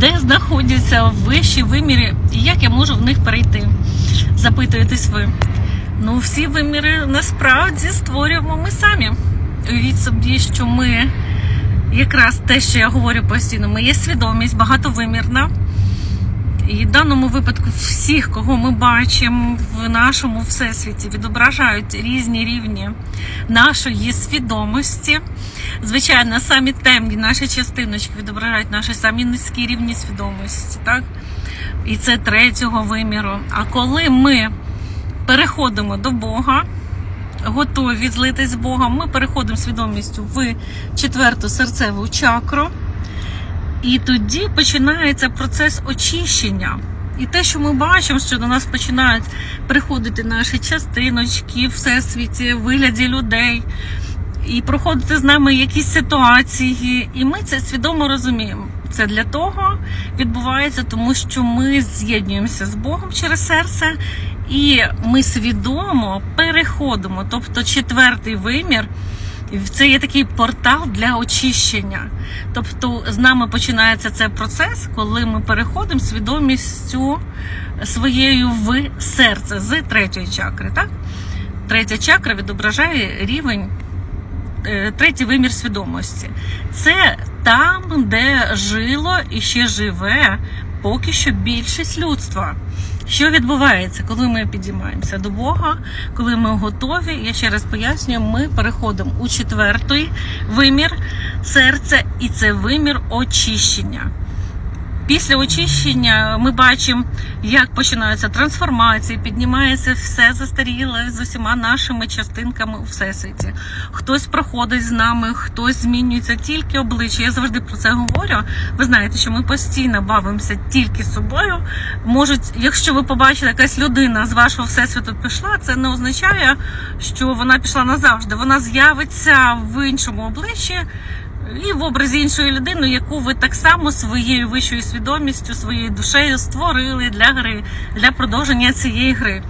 де знаходяться вищі виміри і як я можу в них перейти? Запитуєтесь ви. Ну, всі виміри насправді створюємо ми самі. Уявіть собі, що ми якраз те, що я говорю постійно, ми є свідомість багатовимірна. І в даному випадку всіх, кого ми бачимо в нашому всесвіті, відображають різні рівні нашої свідомості. Звичайно, самі темні наші частиночки відображають наші самі низькі рівні свідомості, так? І це третього виміру. А коли ми переходимо до Бога, готові злитись з Богом, ми переходимо свідомістю в четверту серцеву чакру. І тоді починається процес очищення. І те, що ми бачимо, що до нас починають приходити наші частиночки всесвіті, вигляді людей, і проходити з нами якісь ситуації, і ми це свідомо розуміємо. Це для того відбувається, тому що ми з'єднуємося з Богом через серце, і ми свідомо переходимо. Тобто четвертий вимір це є такий портал для очищення. Тобто з нами починається цей процес, коли ми переходимо свідомістю своєю в серце з третьої чакри. Так? Третя чакра відображає рівень, е, третій вимір свідомості. Це там, де жило і ще живе поки що більшість людства. Що відбувається, коли ми підіймаємося до Бога, коли ми готові? Я ще раз пояснюю, ми переходимо у четвертий вимір серця, і це вимір очищення. Після очищення ми бачимо, як починаються трансформації, піднімається все застаріле з усіма нашими частинками у всесвіті. Хтось проходить з нами, хтось змінюється тільки обличчя. Я завжди про це говорю. Ви знаєте, що ми постійно бавимося тільки собою. Можуть, якщо ви побачите, якась людина з вашого всесвіту пішла, це не означає, що вона пішла назавжди. Вона з'явиться в іншому обличчі і в образі іншої людини, яку ви так само своєю вищою свідомістю, своєю душею створили для гри, для продовження цієї гри.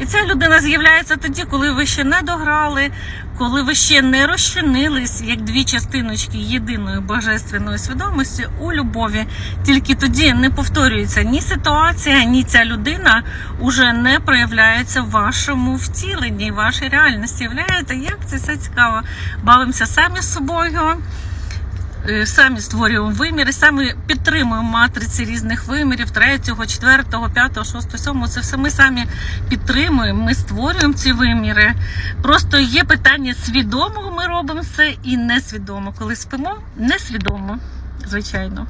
І ця людина з'являється тоді, коли ви ще не дограли, коли ви ще не розчинились як дві частиночки єдиної божественної свідомості у любові. Тільки тоді не повторюється ні ситуація, ні ця людина уже не проявляється в вашому втіленні, в вашій реальності. Являєте, як це все цікаво. Бавимося самі з собою. Е, Самі створюємо виміри, самі підтримуємо матриці різних вимірів, третього, четвертого, п'ятого, шостого, сьомого. Це все ми самі підтримуємо. Ми створюємо ці виміри. Просто є питання свідомого, ми робимо це і несвідомо. Коли спимо, несвідомо, звичайно.